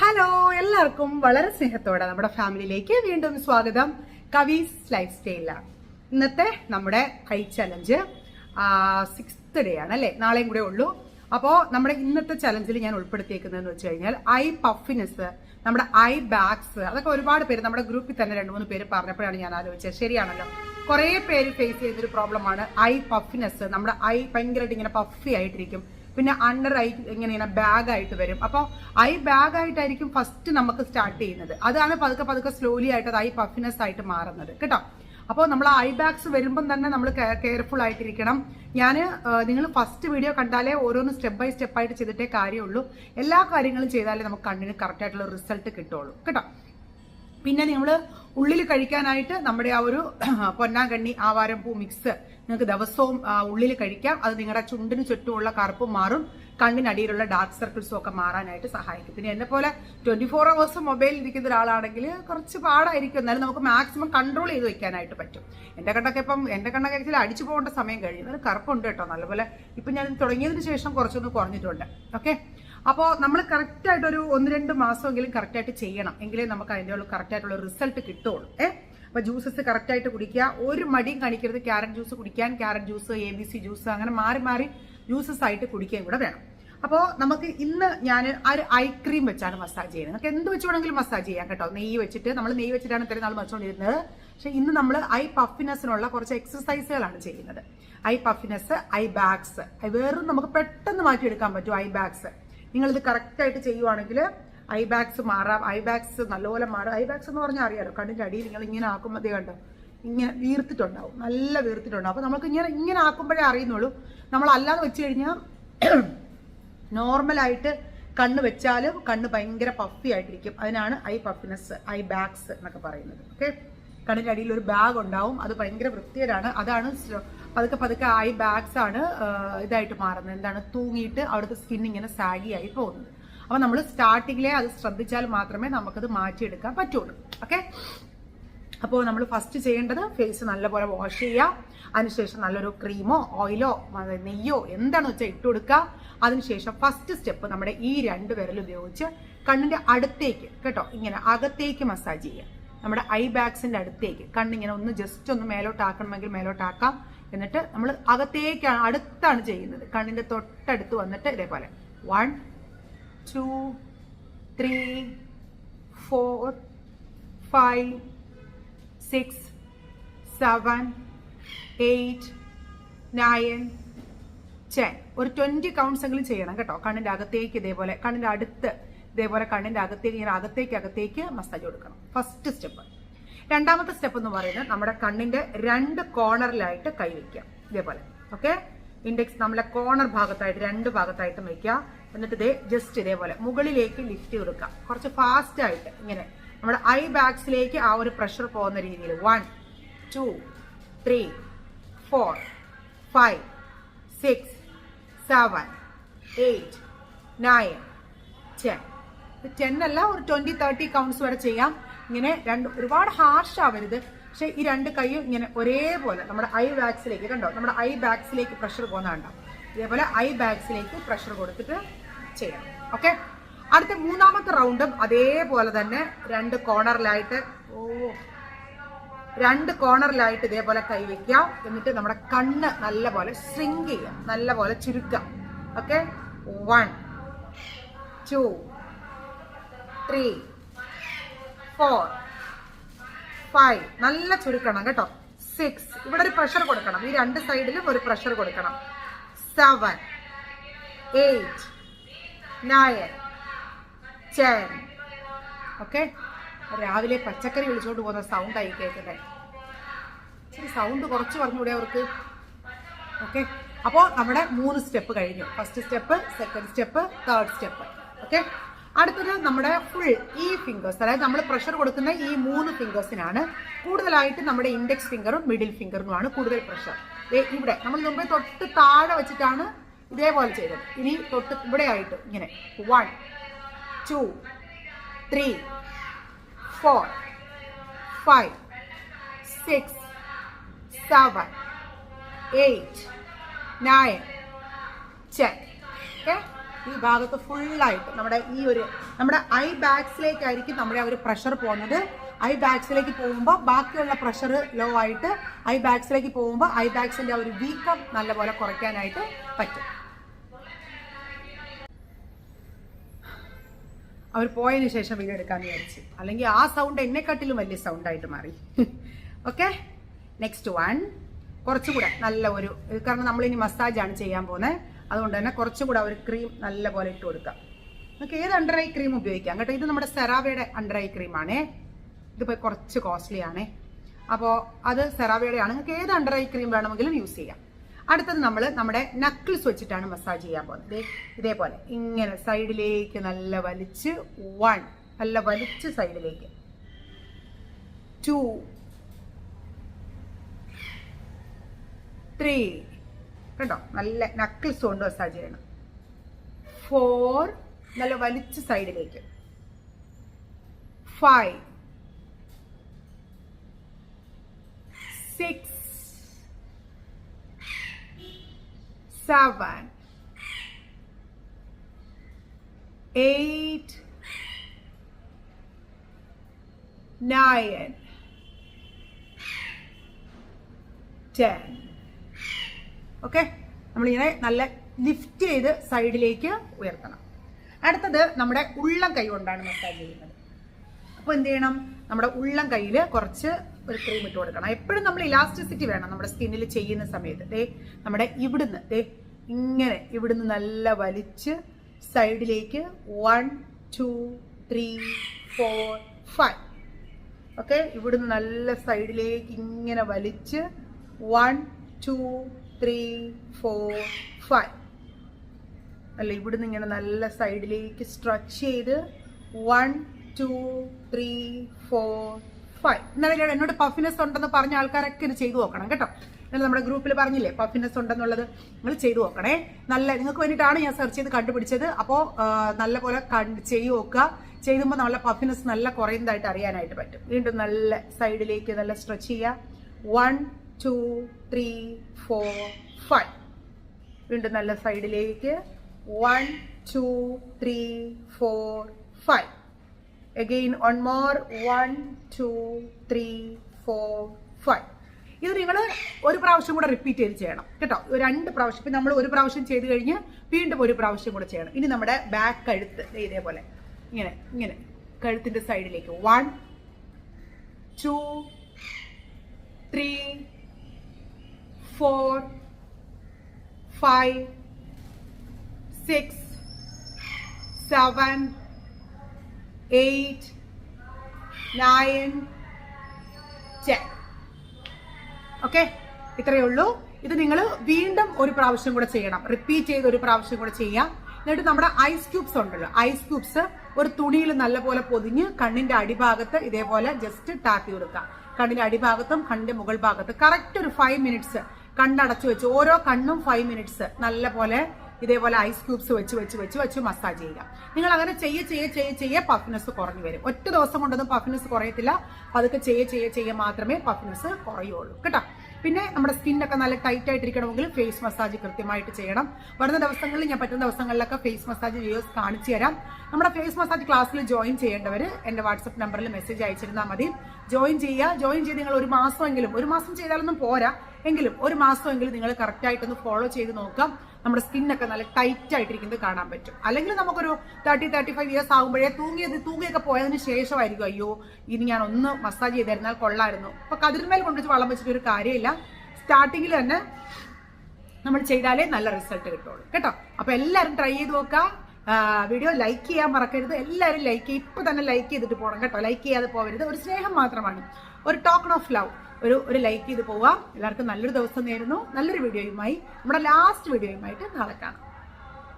Hello എല്ലാവർക്കും വളരെ സ്നേഹത്തോടെ നമ്മുടെ ഫാമിലിയിലേക്ക് വീണ്ടും സ്വാഗതം. കവീസ് ലൈഫ് സ്റ്റൈലാണ് ഇന്നത്തെ നമ്മുടെ ഐ ചലഞ്ച് സിക്സ്ത് ഡേ ആണ് അല്ലേ? നാളെയും കൂടെ ഉള്ളൂ. അപ്പോൾ നമ്മുടെ ഇന്നത്തെ ചലഞ്ചിൽ ഞാൻ ഉൾപ്പെടുത്തിയേക്കുന്നതെന്ന് വെച്ച് കഴിഞ്ഞാൽ ഐ പഫിനെസ് നമ്മുടെ ഐ ബാഗ്സ് അതൊക്കെ ഒരുപാട് പേര് നമ്മുടെ ഗ്രൂപ്പിൽ തന്നെ രണ്ട് മൂന്ന് പേര് പറഞ്ഞപ്പോഴാണ് ഞാൻ ആലോചിച്ചത്. ശരിയാണല്ലോ. കുറേ പേര് ഫേസ് ചെയ്യുന്നൊരു പ്രോബ്ലമാണ് ഐ പഫിനെസ് നമ്മുടെ ഐ ഭയങ്കരമായിട്ട് ഇങ്ങനെ പഫി ആയിട്ടിരിക്കും. പിന്നെ അണ്ടർ ഐ ഇങ്ങനെ ബാഗായിട്ട് വരും. അപ്പോൾ ഐ ബാഗ് ആയിട്ടായിരിക്കും ഫസ്റ്റ് നമുക്ക് സ്റ്റാർട്ട് ചെയ്യുന്നത്. അതാണ് പതുക്കെ പതുക്കെ സ്ലോലി ആയിട്ട് അത് ഐ പഫിനെസ് ആയിട്ട് മാറുന്നത്. കേട്ടോ? അപ്പോൾ നമ്മൾ ഐ ബാഗ്സ് വരുമ്പം തന്നെ നമ്മൾ കെയർഫുൾ ആയിട്ടിരിക്കണം. ഞാൻ നിങ്ങൾ ഫസ്റ്റ് വീഡിയോ കണ്ടാലേ ഓരോന്ന് സ്റ്റെപ്പ് ബൈ സ്റ്റെപ്പ് ആയിട്ട് ചെയ്തിട്ടേ കാര്യമുള്ളൂ. എല്ലാ കാര്യങ്ങളും ചെയ്താലേ നമുക്ക് കണ്ണിന് കറക്റ്റ് ആയിട്ടുള്ള റിസൾട്ട് കിട്ടുള്ളൂ. കേട്ടോ? പിന്നെ നിങ്ങൾ ഉള്ളിൽ കഴിക്കാനായിട്ട് നമ്മുടെ ആ ഒരു പൊന്നാങ്കണ്ണി ആവാരം പൂ മിക്സ് നിങ്ങൾക്ക് ദിവസവും ഉള്ളിൽ കഴിക്കാം. അത് നിങ്ങളുടെ ചുണ്ടിന് ചുറ്റുമുള്ള കറുപ്പും മാറും. കണ്ണിനടിയിലുള്ള ഡാർക്ക് സർക്കിൾസും ഒക്കെ മാറാനായിട്ട് സഹായിക്കും. പിന്നെ എന്നെ പോലെ ട്വന്റി ഫോർ അവേഴ്സ് മൊബൈലിൽ ഇരിക്കുന്ന ഒരാളാണെങ്കിൽ കുറച്ച് പാടായിരിക്കും. എന്നാലും നമുക്ക് മാക്സിമം കൺട്രോൾ ചെയ്ത് വെക്കാനായിട്ട് പറ്റും. എന്റെ കണ്ണൊക്കെ ഇപ്പം എന്റെ കണ്ണൊക്കെ ആക്ച്വലി അടിച്ചു പോകേണ്ട സമയം കഴിഞ്ഞു. കറുപ്പുണ്ട് കേട്ടോ. നല്ലപോലെ ഇപ്പം ഞാൻ തുടങ്ങിയതിന് ശേഷം കുറച്ചൊന്ന് കുറഞ്ഞിട്ടുണ്ട്. ഓക്കെ അപ്പോൾ നമ്മൾ കറക്റ്റായിട്ട് ഒരു ഒന്ന് രണ്ട് മാസമെങ്കിലും കറക്റ്റായിട്ട് ചെയ്യണം. എങ്കിലേ നമുക്ക് അതിന്റെ ഉള്ള കറക്റ്റായിട്ടുള്ള റിസൾട്ട് കിട്ടുള്ളൂ ഏ? അപ്പോൾ ജ്യൂസസ് കറക്റ്റായിട്ട് കുടിക്കുക. ഒരു മടിയും കാണിക്കരുത്. ക്യാരറ്റ് ജ്യൂസ് കുടിക്കാൻ carrot juice A B C juice അങ്ങനെ മാറി മാറി ജ്യൂസസ് ആയിട്ട് കുടിക്കുകയും കൂടെ വേണം. അപ്പോൾ നമുക്ക് ഇന്ന് ഞാൻ ആ ഒരു ഐ ക്രീം വെച്ചാണ് മസാജ് ചെയ്യുന്നത്. നമുക്ക് എന്ത് വെച്ച് വേണമെങ്കിലും മസാജ് ചെയ്യാം കേട്ടോ. നെയ്യ് വെച്ചിട്ട്. നമ്മൾ നെയ്യ് വെച്ചിട്ടാണ് ഇത്രയും നാൾ മറിച്ചുകൊണ്ടിരുന്നത്. പക്ഷേ ഇന്ന് നമ്മൾ ഐ പഫിനെസ്സിനുള്ള കുറച്ച് എക്സസൈസുകളാണ് ചെയ്യുന്നത്. ഐ പഫിനെസ് ഐ ബാഗ്സ് വെറും നമുക്ക് പെട്ടെന്ന് മാറ്റിയെടുക്കാൻ പറ്റും ഐ ബാഗ്സ് നിങ്ങളിത് കറക്റ്റായിട്ട് ചെയ്യുവാണെങ്കിൽ ഐ ബാഗ്സ് മാറാം. ഐ ബാഗ്സ് നല്ലപോലെ മാറും. ഐ ബാഗ്സ് എന്ന് പറഞ്ഞാൽ അറിയാലോ കണ്ണിന്റെ അടിയിൽ നിങ്ങൾ ഇങ്ങനെ ആക്കുമ്പോൾ കണ്ടോ ഇങ്ങനെ വീർത്തിട്ടുണ്ടാവും. നല്ല വീർത്തിട്ടുണ്ടാവും. അപ്പോൾ നമുക്ക് ഇങ്ങനെ ഇങ്ങനെ ആക്കുമ്പോഴേ അറിയുന്നുള്ളൂ. നമ്മൾ അല്ലാതെ വെച്ച് കഴിഞ്ഞാൽ നോർമലായിട്ട് കണ്ണ് വെച്ചാലും കണ്ണ് ഭയങ്കര പഫി ആയിട്ടിരിക്കും. അതിനാണ് ഐ പഫിനെസ് ഐ ബാഗ്സ് എന്നൊക്കെ പറയുന്നത്. ഓക്കെ കണ്ണിന്റെ അടിയിൽ ഒരു ബാഗ് ഉണ്ടാവും. അത് ഭയങ്കര വൃത്തികേടാണ്. അതാണ് പതുക്കെ പതുക്കെ ഐ ബാഗ്സ് ആണ് ഇതായിട്ട് മാറുന്നത്. എന്താണ്? തൂങ്ങിയിട്ട് അവിടുത്തെ സ്കിൻ ഇങ്ങനെ സാഗി ആയി പോകുന്നത്. അപ്പോൾ നമ്മൾ സ്റ്റാർട്ടിങ്ങിലെ അത് ശ്രദ്ധിച്ചാൽ മാത്രമേ നമുക്കത് മാറ്റിയെടുക്കാൻ പറ്റുള്ളൂ. ഓക്കെ അപ്പോൾ നമ്മൾ ഫസ്റ്റ് ചെയ്യേണ്ടത് ഫേസ് നല്ലപോലെ വാഷ് ചെയ്യുക. അതിനുശേഷം നല്ലൊരു ക്രീമോ ഓയിലോ നെയ്യോ എന്താണെന്ന് വെച്ചാൽ ഇട്ട് കൊടുക്കുക. അതിനുശേഷം ഫസ്റ്റ് സ്റ്റെപ്പ് നമ്മുടെ ഈ രണ്ട് വിരൽ ഉപയോഗിച്ച് കണ്ണിന്റെ അടുത്തേക്ക് കേട്ടോ ഇങ്ങനെ അകത്തേക്ക് മസാജ് ചെയ്യുക. നമ്മുടെ ഐ ബാഗ്സിന്റെ അടുത്തേക്ക് കണ്ണിങ്ങനെ ഒന്ന് ജസ്റ്റ് ഒന്ന് മേലോട്ടാക്കണമെങ്കിൽ മേലോട്ടാക്കാം. എന്നിട്ട് നമ്മൾ അകത്തേക്കാണ് അടുത്താണ് ചെയ്യുന്നത്. കണ്ണിന്റെ തൊട്ടടുത്ത് വന്നിട്ട് ഇതേപോലെ. One two three four five six seven eight nine ten ഒരു ട്വന്റി കൗണ്ട്സ് എങ്കിലും ചെയ്യണം കേട്ടോ. കണ്ണിന്റെ അകത്തേക്ക് ഇതേപോലെ കണ്ണിന്റെ അടുത്ത് ഇതേപോലെ കണ്ണിന്റെ അകത്തേക്ക് ഇങ്ങനെ അകത്തേക്ക് അകത്തേക്ക് മസാജ് കൊടുക്കണം. ഫസ്റ്റ് സ്റ്റെപ്പ് രണ്ടാമത്തെ സ്റ്റെപ്പ് എന്ന് പറയുന്നത് നമ്മുടെ കണ്ണിന്റെ രണ്ട് കോർണറിലായിട്ട് കൈ വയ്ക്കുക ഇതേപോലെ. ഓക്കെ ഇൻഡെക്സ് നമ്മളെ കോർണർ ഭാഗത്തായിട്ട് രണ്ട് ഭാഗത്തായിട്ട് വയ്ക്കുക എന്നിട്ട് ഇതേ ജസ്റ്റ് ഇതേപോലെ മുകളിലേക്ക് ലിഫ്റ്റ് കൊടുക്കുക. കുറച്ച് ഫാസ്റ്റ് ആയിട്ട് ഇങ്ങനെ. നമ്മുടെ ഐ ബാഗ്സിലേക്ക് ആ ഒരു പ്രഷർ പോകുന്ന രീതിയിൽ. One two three four five six seven eight nine ten ten അല്ല ഒരു ട്വന്റി തേർട്ടി കൗണ്ട്സ് വരെ ചെയ്യാം. ഇങ്ങനെ രണ്ട് ഒരുപാട് ഹാർഷ് ആവരുത്. പക്ഷെ ഈ രണ്ട് കൈയും ഇങ്ങനെ ഒരേപോലെ നമ്മുടെ ഐ ബാഗ്സിലേക്ക് കണ്ടോ? നമ്മുടെ ഐ ബാഗ്സിലേക്ക് പ്രഷർ പോകുന്ന കണ്ടോ? ഇതേപോലെ ഐ ബാഗ്സിലേക്ക് പ്രഷർ കൊടുത്തിട്ട് ചെയ്യണം. ഓക്കെ അടുത്ത മൂന്നാമത്തെ റൗണ്ടും അതേപോലെ തന്നെ രണ്ട് കോർണറിലായിട്ട് ഓ രണ്ട് കോർണറിലായിട്ട് ഇതേപോലെ കൈവയ്ക്കാം എന്നിട്ട് നമ്മുടെ കണ്ണ് നല്ലപോലെ സ്ട്രിങ് ചെയ്യാം നല്ലപോലെ ചുരുക്കാം okay one two three four five നല്ല ചുരുക്കണം കേട്ടോ. സിക്സ് ഇവിടെ ഒരു പ്രഷർ കൊടുക്കണം. ഈ രണ്ട് സൈഡിലും ഒരു പ്രഷർ കൊടുക്കണം. Seven eight nine ten okay രാവിലെ പച്ചക്കറി വിളിച്ചോണ്ട് പോകുന്ന സൗണ്ട് ആയി കേൾക്കുന്നത് ഇച്ചിരി സൗണ്ട് കുറച്ച് പറഞ്ഞുകൂടെ അവർക്ക്? ഓക്കെ അപ്പോൾ നമ്മുടെ മൂന്ന് സ്റ്റെപ്പ് കഴിഞ്ഞു. First step second step third step okay അടുത്തത് നമ്മുടെ ഫുൾ ഈ ഫിംഗേഴ്സ് അതായത് നമ്മൾ പ്രഷർ കൊടുക്കുന്ന ഈ മൂന്ന് ഫിംഗേഴ്സിനാണ് കൂടുതലായിട്ട് നമ്മുടെ ഇൻഡെക്സ് ഫിംഗറും മിഡിൽ ഫിംഗറിനുമാണ് കൂടുതൽ പ്രഷർ ഇവിടെ നമ്മൾ മുമ്പേ തൊട്ട് താഴെ വെച്ചിട്ടാണ് ഇതേപോലെ ചെയ്തത്. ഇനി തൊട്ട് ഇവിടെ ആയിട്ട് ഇങ്ങനെ. One two three four five six seven eight nine ten okay ഈ ഭാഗത്ത് ഫുള്ളായിട്ട് നമ്മുടെ ഈ ഒരു നമ്മുടെ ഐ ബാഗ്സിലേക്കായിരിക്കും നമ്മുടെ ആ ഒരു പ്രഷർ പോകുന്നത്. ഐ ബാഗ്സിലേക്ക് പോകുമ്പോൾ ബാക്കിയുള്ള പ്രഷർ ലോ ആയിട്ട് ഐ ബാഗ്സിലേക്ക് പോകുമ്പോൾ ഐ ബാഗ്സിന്റെ ആ ഒരു വീക്കം നല്ലപോലെ കുറയ്ക്കാനായിട്ട് പറ്റും. അവർ പോയതിന് ശേഷം വീഡിയോ എടുക്കാൻ വിചാരിച്ചു. അല്ലെങ്കിൽ ആ സൗണ്ട് എന്നെക്കാട്ടിലും വലിയ സൗണ്ടായിട്ട് മാറി. ഓക്കെ നെക്സ്റ്റ് വൺ കുറച്ചുകൂടെ നല്ല ഒരു കാരണം നമ്മളിനി മസാജാണ് ചെയ്യാൻ പോകുന്നത്. അതുകൊണ്ട് തന്നെ കുറച്ചുകൂടെ ഒരു ക്രീം നല്ല പോലെ ഇട്ട് കൊടുക്കാം. നിങ്ങൾക്ക് ഏത് അണ്ടർ ഐ ക്രീം ഉപയോഗിക്കാം? കേട്ടോ ഇത് നമ്മുടെ സെറാവയുടെ അണ്ടർ ഐ ക്രീമാണേ ഇതിപ്പോൾ കുറച്ച് കോസ്റ്റ്ലി ആണേ. അപ്പോൾ അത് സെറാവയുടെ ആണ് നിങ്ങൾക്ക് ഏത് അണ്ടർ ഐ ക്രീം വേണമെങ്കിലും യൂസ് ചെയ്യാം. അടുത്തത് നമ്മൾ നമ്മുടെ നക്കിൾസ് വെച്ചിട്ടാണ് മസാജ് ചെയ്യാൻ പോകുന്നത്. ഇതേപോലെ. ഇങ്ങനെ സൈഡിലേക്ക് നല്ല വലിച്ച് വൺ നല്ല വലിച്ച് സൈഡിലേക്ക് ടു ത്രീ കണ്ടോ? നല്ല നക്കിൾസ് കൊണ്ട് മസാജ് ചെയ്യണം. ഫോർ നല്ല വലിച്ച് സൈഡിലേക്ക് five six seven eight nine ten. Okay? നമ്മളിങ്ങനെ നല്ല ലിഫ്റ്റ് ചെയ്ത് സൈഡിലേക്ക് ഉയർത്തണം. അടുത്തത് നമ്മുടെ ഉള്ളം കൈ കൊണ്ടാണ് മസാജ് ചെയ്യുന്നത്. അപ്പോൾ എന്ത് ചെയ്യണം? നമ്മുടെ ഉള്ളം കയ്യിൽ കുറച്ച് ഒരു ക്രീം ഇട്ട് കൊടുക്കണം. എപ്പോഴും നമ്മൾ ഇലാസ്റ്റിസിറ്റി വേണം നമ്മുടെ സ്കിന്നിൽ ചെയ്യുന്ന സമയത്ത്. ദേ നമ്മുടെ ഇവിടുന്ന് ദേ ഇങ്ങനെ ഇവിടുന്ന് നല്ല വലിച്ച് സൈഡിലേക്ക് one two three four five okay? ഇവിടുന്ന് നല്ല സൈഡിലേക്ക് ഇങ്ങനെ വലിച്ച് one two three four five അല്ല ഇവിടുന്ന് ഇങ്ങനെ നല്ല സൈഡിലേക്ക് സ്ട്രെച്ച് ചെയ്ത് one two three four five എന്നാലും ഞാൻ എന്നോട് പഫിനെസ് ഉണ്ടെന്ന് പറഞ്ഞ ആൾക്കാരൊക്കെ ഇത് ചെയ്തു നോക്കണം കേട്ടോ. എന്നാൽ നമ്മുടെ ഗ്രൂപ്പിൽ പറഞ്ഞില്ലേ പഫിനെസ് ഉണ്ടെന്നുള്ളത് നിങ്ങൾ ചെയ്തു നോക്കണേ. നല്ല നിങ്ങൾക്ക് വേണ്ടിയിട്ടാണ് ഞാൻ സെർച്ച് ചെയ്ത് കണ്ടുപിടിച്ചത്. അപ്പോൾ നല്ല പോലെ കണ്ട് ചെയ്തു നോക്കുക. ചെയ്യുമ്പോൾ നല്ല പഫിനെസ് നല്ല കുറയുന്നതായിട്ട് അറിയാനായിട്ട് പറ്റും. വീണ്ടും നല്ല സൈഡിലേക്ക് നല്ല സ്ട്രെച്ച് ചെയ്യുക. One two three four five വീണ്ടും നല്ല സൈഡിലേക്ക്. One two three four five again one more one two three four five ഇത് നിങ്ങൾ ഒരു പ്രാവശ്യം കൂടെ റിപ്പീറ്റ് ചെയ്ത് ചെയ്യണം. കേട്ടോ? രണ്ട് പ്രാവശ്യം. ഇപ്പം നമ്മൾ ഒരു പ്രാവശ്യം ചെയ്ത് കഴിഞ്ഞ് വീണ്ടും ഒരു പ്രാവശ്യം കൂടെ ചെയ്യണം. ഇനി നമ്മുടെ ബാക്ക് കഴുത്ത്. ഇതേപോലെ. ഇങ്ങനെ ഇങ്ങനെ. കഴുത്തിന്റെ സൈഡിലേക്ക് one two three four five six seven eight nine ten okay ഇത്രയേ ഉള്ളൂ. ഇത് നിങ്ങൾ വീണ്ടും ഒരു പ്രാവശ്യം കൂടെ ചെയ്യണം. റിപ്പീറ്റ് ചെയ്ത് ഒരു പ്രാവശ്യം കൂടെ ചെയ്യാം. എന്നിട്ട് നമ്മുടെ ഐസ് ക്യൂബ്സ് ഉണ്ടല്ലോ. ഐസ് ക്യൂബ്സ് ഒരു തുണിയിൽ നല്ലപോലെ പൊതിഞ്ഞ് കണ്ണിന്റെ അടിഭാഗത്ത് ഇതേപോലെ ജസ്റ്റ് ടാപ്പ് കൊടുക്കുക. കണ്ണിന്റെ അടിഭാഗത്തും കണ്ണിന്റെ മുകൾ ഭാഗത്ത് കറക്റ്റ് ഒരു ഫൈവ് മിനിറ്റ്സ് കണ്ണടച്ചു വെച്ച്. ഓരോ കണ്ണും ഫൈവ് മിനിറ്റ്സ് നല്ല പോലെ ഇതേപോലെ ഐസ് ക്യൂബ്സ് വെച്ച് വെച്ച് വെച്ച് വെച്ച് മസാജ് ചെയ്യുക. നിങ്ങൾ അങ്ങനെ ചെയ്യ ചെയ്യ ചെയ്യ ചെയ്യ പഫിനെസ് കുറഞ്ഞു വരും. ഒറ്റ ദിവസം കൊണ്ടൊന്നും പഫിനെസ് കുറയത്തില്ല. അതൊക്കെ ചെയ്യ ചെയ്യ ചെയ്യ മാത്രമേ പഫിനെസ് കുറയുള്ളൂ. കേട്ടോ? പിന്നെ നമ്മുടെ സ്കിന്നൊക്കെ നല്ല ടൈറ്റ് ആയിട്ടിരിക്കണമെങ്കിൽ ഫേസ് മസാജ് കൃത്യമായിട്ട് ചെയ്യണം. വരുന്ന ദിവസങ്ങളിൽ ഞാൻ പറ്റുന്ന ദിവസങ്ങളിലൊക്കെ ഫേസ് മസാജ് വീഡിയോസ് കാണിച്ചു തരാം. നമ്മുടെ ഫേസ് മസാജ് ക്ലാസ്സിൽ ജോയിൻ ചെയ്യേണ്ടവർ എന്റെ വാട്സപ്പ് നമ്പറിൽ മെസ്സേജ് അയച്ചിരുന്നാൽ മതി. ജോയിൻ ചെയ്യുക. ജോയിൻ ചെയ്ത് നിങ്ങൾ ഒരു മാസമെങ്കിലും ഒരു മാസം ചെയ്താലൊന്നും പോരാ. എങ്കിലും ഒരു മാസമെങ്കിലും നിങ്ങൾ കറക്റ്റായിട്ടൊന്ന് ഫോളോ ചെയ്ത് നോക്കാം. നമ്മുടെ സ്കിന്നൊക്കെ നല്ല ടൈറ്റ് ആയിട്ടിരിക്കുന്നത് കാണാൻ പറ്റും. അല്ലെങ്കിൽ നമുക്കൊരു തേർട്ടി തേർട്ടി ഫൈവ് ഇയേഴ്സ് ആകുമ്പോഴേ തൂങ്ങിയത് തൂങ്ങിയൊക്കെ പോയതിന് ശേഷമായിരിക്കും അയ്യോ ഇനി ഞാൻ ഒന്ന് മസാജ് ചെയ്തിരുന്നാൽ കൊള്ളായിരുന്നു അപ്പൊ കതിർമേൽ കൊണ്ടുവച്ച് വളം വെച്ചിട്ട് ഒരു കാര്യമില്ല. സ്റ്റാർട്ടിങ്ങിൽ തന്നെ നമ്മൾ ചെയ്താലേ നല്ല റിസൾട്ട് കിട്ടുള്ളൂ. കേട്ടോ? അപ്പൊ എല്ലാവരും ട്രൈ ചെയ്ത് നോക്കാം വീഡിയോ ലൈക്ക് ചെയ്യാൻ മറക്കരുത്. എല്ലാവരും ലൈക്ക് ചെയ്യും ഇപ്പൊ തന്നെ ലൈക്ക് ചെയ്തിട്ട് പോകണം കേട്ടോ. ലൈക്ക് ചെയ്യാതെ പോകരുത്. ഒരു സ്നേഹം മാത്രമാണ്. ഒരു ടോക്കൺ ഓഫ് ലവ് ഒരു ഒരു ലൈക്ക് ചെയ്ത് പോവാം. എല്ലാവർക്കും നല്ലൊരു ദിവസം നേരുന്നു. നല്ലൊരു വീഡിയോയുമായി നമ്മുടെ ലാസ്റ്റ് വീഡിയോയുമായിട്ട് നാളെ കാണാം.